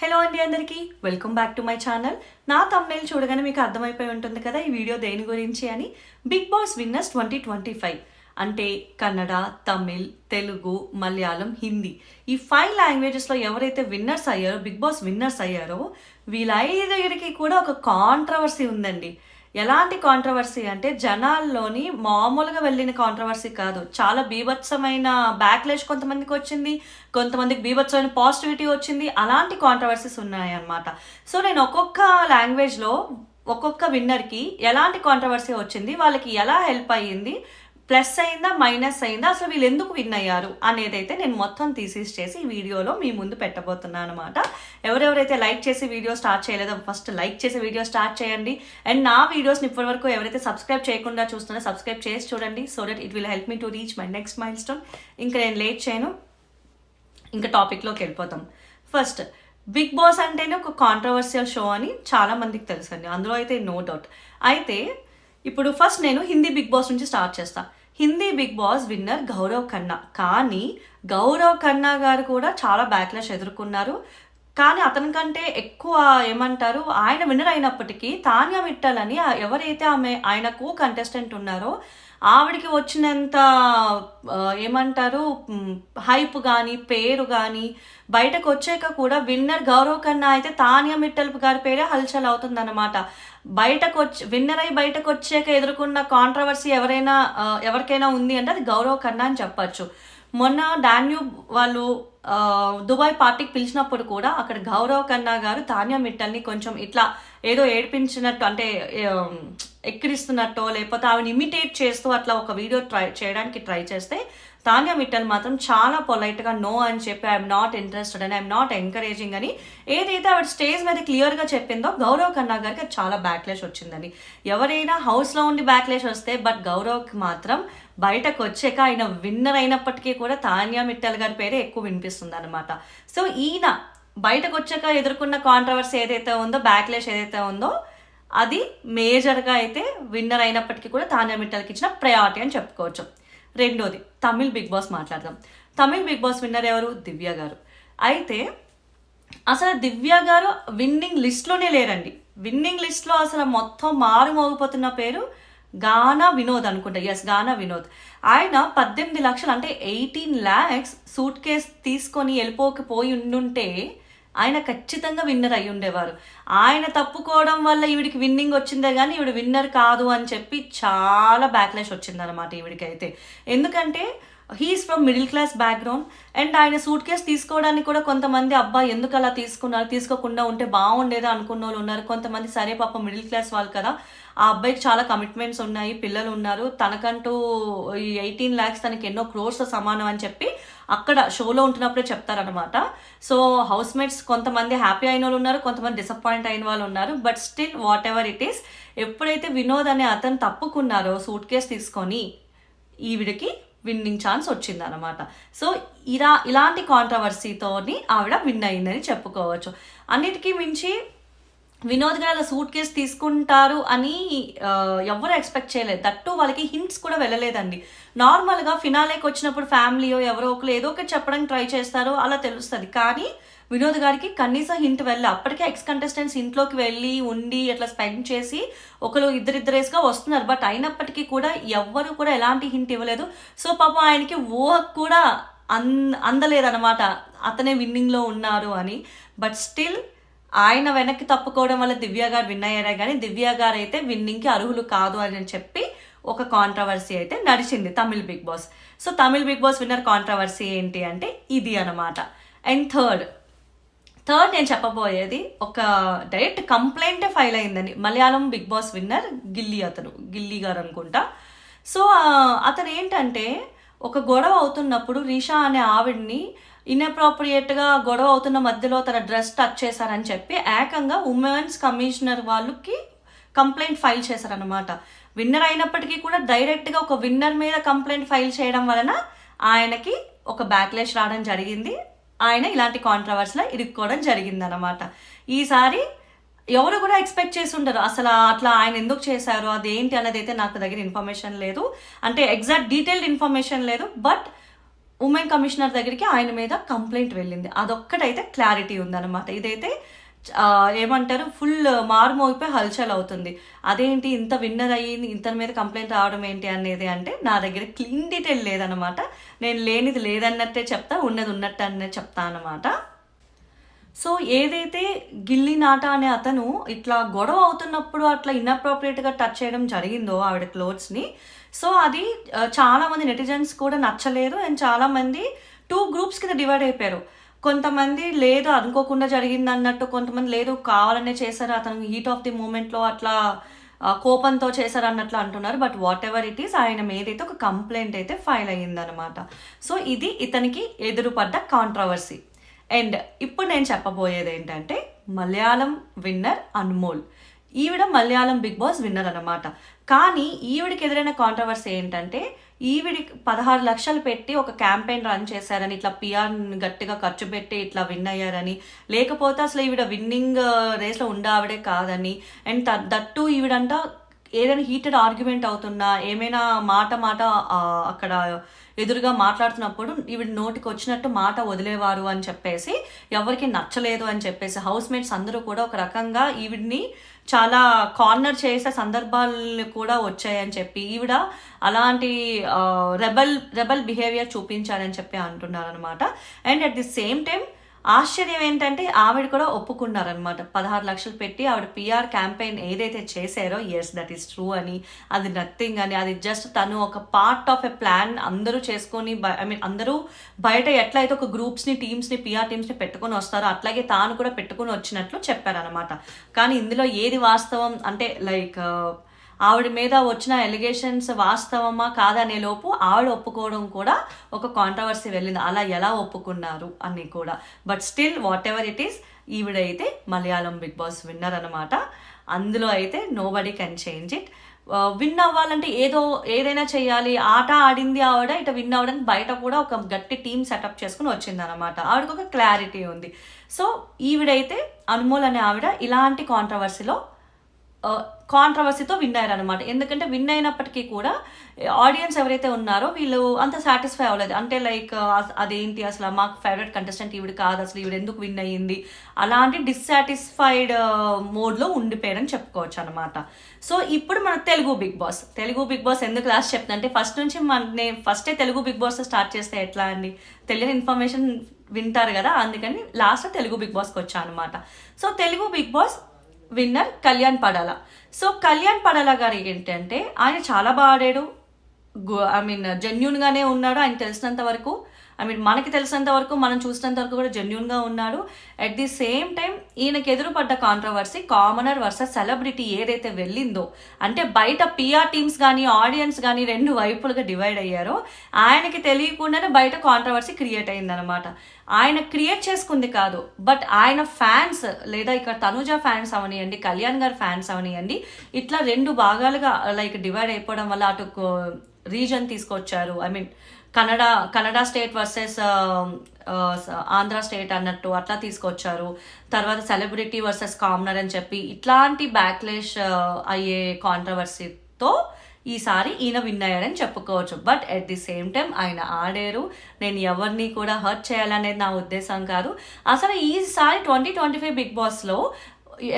Hello అండి అందరికీ. Welcome back to my channel నా తమ్నేల్ చూడగానే మీకు అర్థమైపోయి ఉంటుంది కదా ఈ వీడియో దేని గురించి అని? Bigg Boss winners twenty twenty five అంటే కన్నడ తమిళ్ తెలుగు మలయాళం హిందీ. ఈ ఫైవ్ లాంగ్వేజెస్లో ఎవరైతే విన్నర్స్ అయ్యారో బిగ్ బాస్ విన్నర్స్ అయ్యారో వీళ్ళ ఐదుగురికి కూడా ఒక కాంట్రవర్సీ ఉందండి. ఎలాంటి కాంట్రవర్సీ అంటే జనాల్లోని మామూలుగా వెళ్ళిన కాంట్రవర్సీ కాదు. చాలా బీభత్సమైన బ్యాక్లేష్ కొంతమందికి వచ్చింది కొంతమందికి బీభత్సమైన పాజిటివిటీ వచ్చింది అలాంటి కాంట్రవర్సీస్ ఉన్నాయన్నమాట. సో నేను ఒక్కొక్క లాంగ్వేజ్లో ఒక్కొక్క విన్నర్కి ఎలాంటి కాంట్రవర్సీ వచ్చింది వాళ్ళకి ఎలా హెల్ప్ అయ్యింది ప్లస్ అయిందా మైనస్ అయిందా అసలు వీళ్ళు ఎందుకు విన్ అయ్యారు అనేది అయితే నేను మొత్తం తీసేసి చేసి ఈ వీడియోలో మీ ముందు పెట్టబోతున్నాను అనమాట ఎవరెవరైతే లైక్ చేసి వీడియో స్టార్ట్ చేయలేదో ఫస్ట్ లైక్ చేసి వీడియో స్టార్ట్ చేయండి. అండ్ నా వీడియోస్ని ఇప్పటి వరకు ఎవరైతే సబ్స్క్రైబ్ చేయకుండా చూస్తున్నారో సబ్స్క్రైబ్ చేసి చూడండి. So that it will help me to reach my next milestone ఇంకా నేను లేట్ చేయను. ఇంకా టాపిక్లోకి వెళ్ళిపోతాం. ఫస్ట్ బిగ్ బాస్ అంటేనే ఒక కాంట్రవర్షియల్ షో అని చాలా మందికి తెలుసండి అందులో అయితే నో డౌట్ అయితే ఇప్పుడు ఫస్ట్ నేను హిందీ బిగ్ బాస్ నుంచి స్టార్ట్ చేస్తా. Hindi Bigg Boss winner Gaurav Khanna కానీ గౌరవ్ ఖన్నా గారు కూడా చాలా బ్యాక్లాష్ ఎదుర్కొన్నారు. కానీ అతని కంటే ఎక్కువ ఏమంటారు? ఆయన విన్నర్ అయినప్పటికీ తాన్యా మిట్టల్ అని ఎవరైతే ఆమె ఆయనకు కంటెస్టెంట్ ఉన్నారో ఆవిడికి వచ్చినంత ఏమంటారు హైప్ కానీ పేరు కానీ బయటకు వచ్చాక కూడా విన్నర్ గౌరవ్ కన్నా అయితే తానియా మిట్టల్ గారి పేరే హల్చల్ అవుతుందన్నమాట. బయటకు వచ్చి విన్నర్ అయి బయటకు వచ్చాక ఎదుర్కొన్న కాంట్రవర్సీ ఎవరైనా ఎవరికైనా ఉంది అంటే అది గౌరవ్ కన్నా అని చెప్పచ్చు. మొన్న డాన్యూబ్ వాళ్ళు దుబాయ్ పార్టీకి పిలిచినప్పుడు కూడా అక్కడ గౌరవ్ కన్నా గారు తాన్యా మిట్టల్ని కొంచెం ఇట్లా ఏదో ఏడిపించినట్టు అంటే ఎక్కిరిస్తున్నట్టో లేకపోతే ఆవిడ ఇమిటేట్ చేస్తూ అట్లా ఒక వీడియో ట్రై చేయడానికి ట్రై చేస్తే తాన్యా మిట్టల్ మాత్రం చాలా పొలైట్గా నో అని చెప్పి ఐఎమ్ నాట్ ఇంట్రెస్టెడ్ అని ఐఎమ్ నాట్ ఎంకరేజింగ్ అని ఏదైతే ఆవిడ స్టేజ్ మీద క్లియర్గా చెప్పిందో గౌరవ్ కన్నా గారికి అది చాలా బ్యాక్లేష్ వచ్చిందని ఎవరైనా హౌస్లో ఉండి బ్యాక్లేష్ వస్తే బట్ గౌరవ్కి మాత్రం బయటకు వచ్చాక ఆయన విన్నర్ అయినప్పటికీ కూడా తాన్యా మిట్టల్ గారి పేరే ఎక్కువ వినిపిస్తుంది అనమాట సో ఈయన బయటకు వచ్చాక ఎదుర్కొన్న కాంట్రవర్సీ ఏదైతే ఉందో బ్యాక్లేష్ ఏదైతే ఉందో అది మేజర్గా అయితే విన్నర్ అయినప్పటికీ కూడా తాన్యా మిట్టల్కి ఇచ్చిన ప్రయారిటీ అని చెప్పుకోవచ్చు. రెండోది తమిళ్ బిగ్ బాస్ మాట్లాడదాం. తమిళ్ బిగ్ బాస్ విన్నర్ ఎవరు? దివ్య గారు. అయితే అసలు దివ్య గారు విన్నింగ్ లిస్ట్లోనే లేరండి. విన్నింగ్ లిస్ట్లో అసలు మొత్తం మారుమోగిపోతున్న పేరు గానా వినోద్ అనుకుంటా. ఎస్ గానా వినోద్. ఆయన పద్దెనిమిది లక్షలు అంటే ఎయిటీన్ ల్యాక్స్ సూట్ కేస్ తీసుకొని వెళ్ళిపోకపోయి ఉండుంటే ఆయన ఖచ్చితంగా విన్నర్ అయి ఉండేవారు. ఆయన తప్పుకోవడం వల్ల ఈవిడికి విన్నింగ్ వచ్చిందే కానీ ఈవిడ విన్నర్ కాదు అని చెప్పి చాలా బ్యాక్లాష్ వచ్చిందనమాట ఈవిడికి అయితే ఎందుకంటే he's from middle class background and ఆయన సూట్ కేస్ తీసుకోవడానికి కూడా కొంతమంది అబ్బా ఎందుకు అలా తీసుకున్నారు? తీసుకోకుండా ఉంటే బాగుండేదా అనుకున్న వాళ్ళు ఉన్నారు. కొంతమంది సరే పాప మిడిల్ క్లాస్ వాళ్ళు కదా. ఆ అబ్బాయికి చాలా కమిట్మెంట్స్ ఉన్నాయి. పిల్లలు ఉన్నారు. తనకంటూ ఈ ఎయిటీన్ ల్యాక్స్ తనకి ఎన్నో క్రోర్స్ సమానం అని చెప్పి అక్కడ షోలో ఉంటున్నప్పుడే చెప్తారనమాట సో హౌస్ మేట్స్ కొంతమంది హ్యాపీ అయిన వాళ్ళు ఉన్నారు. కొంతమంది డిసప్పాయింట్ అయిన వాళ్ళు ఉన్నారు. But still whatever it is ఎప్పుడైతే వినోద్ అనే అతను తప్పుకున్నారో సూట్ కేస్ తీసుకొని ఈవిడికి విన్నింగ్ ఛాన్స్ వచ్చిందనమాట సో ఇలా ఇలాంటి కాంట్రవర్సీతోని ఆవిడ విన్ అయిందని చెప్పుకోవచ్చు. అన్నిటికీ మించి వినోద్ గారు సూట్ కేసు తీసుకుంటారు అని ఎవరు ఎక్స్పెక్ట్ చేయలేదు. దట్టు వాళ్ళకి హింట్స్ కూడా వెళ్ళలేదండి. నార్మల్గా ఫినాలేకి వచ్చినప్పుడు ఫ్యామిలీయో ఎవరో ఒకరు ఏదో ఒకటి చెప్పడానికి ట్రై చేస్తారో అలా తెలుస్తుంది. కానీ వినోద్ గారికి కనీసం హింట్ వెళ్ళి. అప్పటికే ఎక్స్ కంటెస్టెంట్స్ ఇంట్లోకి వెళ్ళి ఉండి అట్లా స్పెండ్ చేసి ఒకరు ఇద్దరిద్దరేస్గా వస్తున్నారు. బట్ అయినప్పటికీ కూడా ఎవ్వరు కూడా ఎలాంటి హింట్ ఇవ్వలేదు. సో పాపం ఆయనకి ఊహ కూడా అన్ అందలేదనమాట అతనే విన్నింగ్లో ఉన్నారు అని. బట్ స్టిల్ ఆయన వెనక్కి తప్పుకోవడం వల్ల దివ్య గారు విన్ అయ్యారే కానీ దివ్య గారు అయితే విన్నింగ్కి అర్హులు కాదు అని చెప్పి ఒక కాంట్రవర్సీ అయితే నడిచింది Tamil Bigg Boss. So Tamil Bigg Boss winner controversy ఏంటి అంటే ఇది అనమాట అండ్ థర్డ్ థర్డ్ నేను చెప్పబోయేది ఒక డైరెక్ట్ కంప్లైంటే ఫైల్ అయిందని Malayalam big boss winner Gilly అతను గిల్లీ గారు అనుకుంటా. సో అతను ఏంటంటే ఒక గొడవ అవుతున్నప్పుడు రీషా అనే ఆవిడ్ని ఇన్అప్రోప్రియేట్గా గొడవ అవుతున్న మధ్యలో తన డ్రెస్ టచ్ చేశారని చెప్పి ఏకంగా ఉమెన్స్ కమిషనర్ వాళ్ళకి కంప్లైంట్ ఫైల్ చేశారనమాట విన్నర్ అయినప్పటికీ కూడా డైరెక్ట్గా ఒక విన్నర్ మీద కంప్లైంట్ ఫైల్ చేయడం వలన ఆయనకి ఒక బ్యాక్లేష్ రావడం జరిగింది. ఆయన ఇలాంటి కాంట్రవర్సీలో ఇరుక్కోవడం జరిగిందనమాట ఈసారి ఎవరు కూడా ఎక్స్పెక్ట్ చేసి ఉండరు. అసలు అట్లా ఆయన ఎందుకు చేశారు? అదేంటి అనేది అయితే నాకు దగ్గర ఇన్ఫర్మేషన్ లేదు. అంటే ఎగ్జాక్ట్ డీటెయిల్డ్ ఇన్ఫర్మేషన్ లేదు. బట్ ఉమెన్ కమిషనర్ దగ్గరికి ఆయన మీద కంప్లైంట్ వెళ్ళింది. అదొక్కటైతే క్లారిటీ ఉందన్నమాట. ఇదైతే ఏమంటారు? ఫుల్ మారుమోగిపోయి హల్చల్ అవుతుంది. అదేంటి? ఇంత విన్నర్ అయ్యింది ఇంత మీద కంప్లైంట్ రావడం ఏంటి అనేది అంటే నా దగ్గర క్లీన్ డీటెయిల్ లేదనమాట నేను లేనిది లేదన్నట్టే చెప్తా ఉన్నది ఉన్నట్టు అనే చెప్తా అనమాట సో ఏదైతే గిల్లి నాట అనే అతను ఇట్లా గొడవ అవుతున్నప్పుడు అట్లా ఇన్అప్రోప్రియేట్గా టచ్ చేయడం జరిగిందో ఆవిడ క్లోత్స్ని సో అది చాలామంది చాలా మంది నెటిజన్స్ కూడా నచ్చలేదు. అండ్ చాలామంది టూ గ్రూప్స్ కింద డివైడ్ అయిపోయారు. కొంతమంది లేదు అనుకోకుండా జరిగింది అన్నట్టు కొంతమంది లేదు కావాలనే చేశారు అతను హీట్ ఆఫ్ ది మూమెంట్లో అట్లా కోపంతో చేశారు అన్నట్లు అంటున్నారు. But whatever it is ఆయన మీద అయితే ఒక కంప్లైంట్ అయితే ఫైల్ అయ్యిందనమాట సో ఇది ఇతనికి ఎదురుపడ్డ కాంట్రవర్సీ అండ్ ఇప్పుడు నేను చెప్పబోయేది ఏంటంటే మలయాళం విన్నర్ అన్మోల్. ఈవిడ మలయాళం బిగ్ బాస్ విన్నర్ అనమాట కానీ ఈవిడికి ఎదురైన కాంట్రవర్సీ ఏంటంటే ఈవిడి పదహారు లక్షలు పెట్టి ఒక క్యాంపెయిన్ రన్ చేశారని ఇట్లా పిఆర్ గట్టిగా ఖర్చు పెట్టి ఇట్లా విన్ అయ్యారని లేకపోతే అసలు ఈవిడ విన్నింగ్ రేస్లో uh, ఉండే ఆవిడే కాదని అండ్ దట్టు ఈవిడంట ఏదైనా హీటెడ్ ఆర్గ్యుమెంట్ అవుతున్నా ఏమైనా మాట మాట అక్కడ ఎదురుగా మాట్లాడుతున్నప్పుడు ఈవిడ నోటికి వచ్చినట్టు మాట వదిలేవారు అని చెప్పేసి ఎవరికి నచ్చలేదు అని చెప్పేసి హౌస్ మేట్స్ అందరూ కూడా ఒక రకంగా ఈవిడ్ని చాలా కార్నర్ చేసే సందర్భాలు కూడా వచ్చాయని చెప్పి ఈవిడ అలాంటి రెబల్ రెబల్ బిహేవియర్ చూపించారని చెప్పి అంటున్నారనమాట and at the same time ఆశ్చర్యం ఏంటంటే ఆవిడ కూడా ఒప్పుకున్నారనమాట పదహారు లక్షలు పెట్టి ఆవిడ పిఆర్ క్యాంపెయిన్ ఏదైతే చేశారో ఎస్ దట్ ఈస్ ట్రూ అని. అది నథింగ్ అని. అది జస్ట్ తను ఒక పార్ట్ ఆఫ్ ఎ ప్లాన్ అందరూ చేసుకొని ఐ మీన్ అందరూ బయట ఎట్లయితే ఒక గ్రూప్స్ని టీమ్స్ని పిఆర్ టీమ్స్ని పెట్టుకొని వస్తారో అట్లాగే తాను కూడా పెట్టుకొని వచ్చినట్లు చెప్పారనమాట కానీ ఇందులో ఏది వాస్తవం అంటే లైక్ ఆవిడ మీద వచ్చిన ఎలిగేషన్స్ వాస్తవమా కాదనే లోపు ఆవిడ ఒప్పుకోవడం కూడా ఒక కాంట్రవర్సీ వెళ్ళింది. అలా ఎలా ఒప్పుకున్నారు అని కూడా. But still whatever it is ఈవిడైతే Malayalam big boss winner అనమాట అందులో అయితే nobody can change it win అవ్వాలంటే ఏదో ఏదైనా చేయాలి. ఆట ఆడింది ఆవిడ ఇట విన్ అవ్వడానికి బయట కూడా ఒక గట్టి టీం సెటప్ చేసుకుని వచ్చింది అనమాట ఆవిడకి ఒక క్లారిటీ ఉంది. సో ఈవిడైతే అనుమోల్ అనే ఆవిడ ఇలాంటి కాంట్రవర్సీలో కాంట్రవర్సీతో విన్ అయ్యారు అనమాట ఎందుకంటే విన్ అయినప్పటికీ కూడా ఆడియన్స్ ఎవరైతే ఉన్నారో వీళ్ళు అంత సాటిస్ఫై అవ్వలేదు. అంటే లైక్ అదేంటి అసలు మాకు ఫేవరెట్ కంటెస్టెంట్ ఈవిడ కాదు అసలు ఈవిడ ఎందుకు విన్ అయ్యింది? అలాంటి డిస్సాటిస్ఫైడ్ మోడ్లో ఉండిపోయారని చెప్పుకోవచ్చు అనమాట సో ఇప్పుడు మన Telugu Bigg Boss. Telugu Bigg Boss ఎందుకు లాస్ట్ చెప్తుందంటే ఫస్ట్ నుంచి మన నేను ఫస్టే తెలుగు బిగ్ బాస్ స్టార్ట్ చేస్తే ఎట్లా అండి? తెలియని ఇన్ఫర్మేషన్ వింటారు కదా అందుకని లాస్ట్ తెలుగు బిగ్ బాస్కి వచ్చా అనమాట so Telugu Bigg Boss winner Kalyan Padala. So Kalyan Padala garu ఏంటంటే ఆయన చాలా బాగా ఆడాడు. ఐ మీన్ జెన్యున్గానే ఉన్నాడు. ఆయన తెలిసినంత వరకు ఐ మీన్ మనకి తెలిసినంత వరకు మనం చూసినంత వరకు కూడా జెన్యున్గా ఉన్నాడు. అట్ ది సేమ్ టైం ఈయనకి ఎదురుపడ్డ కాంట్రవర్సీ కామనర్ వర్సెస్ సెలబ్రిటీ ఏదైతే వెళ్ళిందో అంటే బయట పిఆర్ టీమ్స్ కానీ ఆడియన్స్ కానీ రెండు వైపులుగా డివైడ్ అయ్యారో ఆయనకి తెలియకుండానే బయట కాంట్రవర్సీ క్రియేట్ అయిందనమాట ఆయన క్రియేట్ చేసుకుంది కాదు బట్ ఆయన ఫ్యాన్స్ లేదా ఇక్కడ తనుజ ఫ్యాన్స్ అవనియండి కళ్యాణ్ గారి ఫ్యాన్స్ అవనియండి ఇట్లా రెండు భాగాలుగా లైక్ డివైడ్ అయిపోవడం వల్ల అటు uh, రీజన్ తీసుకొచ్చారు. I mean Kannada Kannada state versus Andhra state అన్నట్టు అట్లా తీసుకొచ్చారు. తర్వాత సెలబ్రిటీ వర్సెస్ కామనర్ అని చెప్పి ఇట్లాంటి బ్యాక్లేష్ అయ్యే కాంట్రవర్సీతో ఈసారి ఈయన విన్ అయ్యారని చెప్పుకోవచ్చు. But at the same time ఆయన ఆడారు. నేను ఎవరిని కూడా హర్ట్ చేయాలనేది నా ఉద్దేశం కాదు. అసలు ఈసారి ట్వంటీ ట్వంటీ ఫైవ్ బిగ్ బాస్లో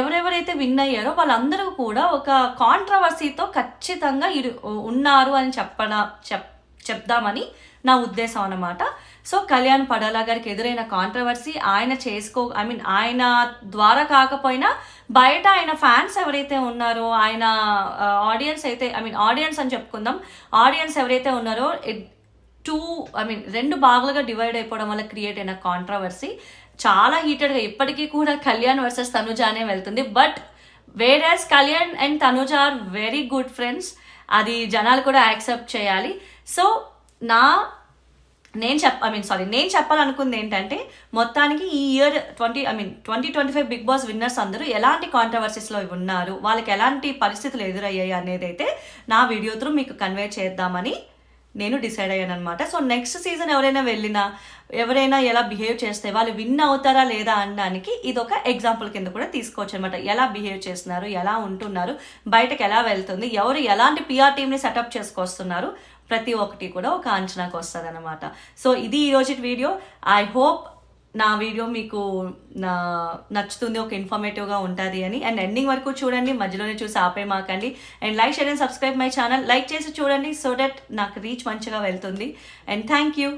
ఎవరెవరైతే విన్ అయ్యారో వాళ్ళందరూ కూడా ఒక కాంట్రవర్సీతో ఖచ్చితంగా ఇరు ఉన్నారు అని చెప్పడ చెప్ చెప్దామని నా ఉద్దేశం అన్నమాట. సో కళ్యాణ్ పడాలా గారికి ఎదురైన కాంట్రవర్సీ ఆయన చేసుకో ఐ మీన్ ఆయన ద్వారా కాకపోయినా బయట ఆయన ఫ్యాన్స్ ఎవరైతే ఉన్నారో ఆయన ఆడియన్స్ అయితే ఐ మీన్ ఆడియన్స్ అని చెప్పుకుందాం. ఆడియన్స్ ఎవరైతే ఉన్నారో టూ ఐ మీన్ రెండు భాగాలుగా డివైడ్ అయిపోవడం వల్ల క్రియేట్ అయిన కాంట్రవర్సీ చాలా హీటెడ్గా ఇప్పటికీ కూడా కళ్యాణ్ వర్సెస్ తనుజానే వెళ్తుంది. But whereas Kalyan and Tanuja are very good friends అది జనాలు కూడా యాక్సెప్ట్ చేయాలి. సో నా నేను చెప్ ఐ మీన్ సారీ నేను చెప్పాలనుకుంది ఏంటంటే మొత్తానికి ఈ year twenty I mean twenty twenty five Bigg Boss winners అందరూ ఎలాంటి కాంట్రవర్సీస్లో ఉన్నారు? వాళ్ళకి ఎలాంటి పరిస్థితులు ఎదురయ్యాయి అనేది అయితే నా వీడియో త్రూ మీకు కన్వే చేద్దామని నేను డిసైడ్ అయ్యాను అనమాట సో నెక్స్ట్ సీజన్ ఎవరైనా వెళ్ళినా ఎవరైనా ఎలా బిహేవ్ చేస్తే వాళ్ళు విన్ అవుతారా లేదా అనడానికి ఇది ఒక ఎగ్జాంపుల్ కింద కూడా తీసుకోవచ్చు అనమాట ఎలా బిహేవ్ చేస్తున్నారు ఎలా ఉంటున్నారు బయటకు ఎలా వెళ్తుంది ఎవరు ఎలాంటి పిఆర్ టీమ్ని సెటప్ చేసుకొస్తున్నారు ప్రతి ఒక్కటి కూడా ఒక అంచనాకు వస్తుంది అనమాట సో ఇది ఈరోజు వీడియో. ఐ హోప్ నా వీడియో మీకు నా నచ్చుతుంది ఒక ఇన్ఫర్మేటివ్గా ఉంటుంది అని. అండ్ ఎండింగ్ వరకు చూడండి మధ్యలోనే చూసి ఆపే మాకండి and like share and subscribe my channel like చేసి చూడండి సో దట్ నాకు రీచ్ మంచిగా వెళ్తుంది. And thank you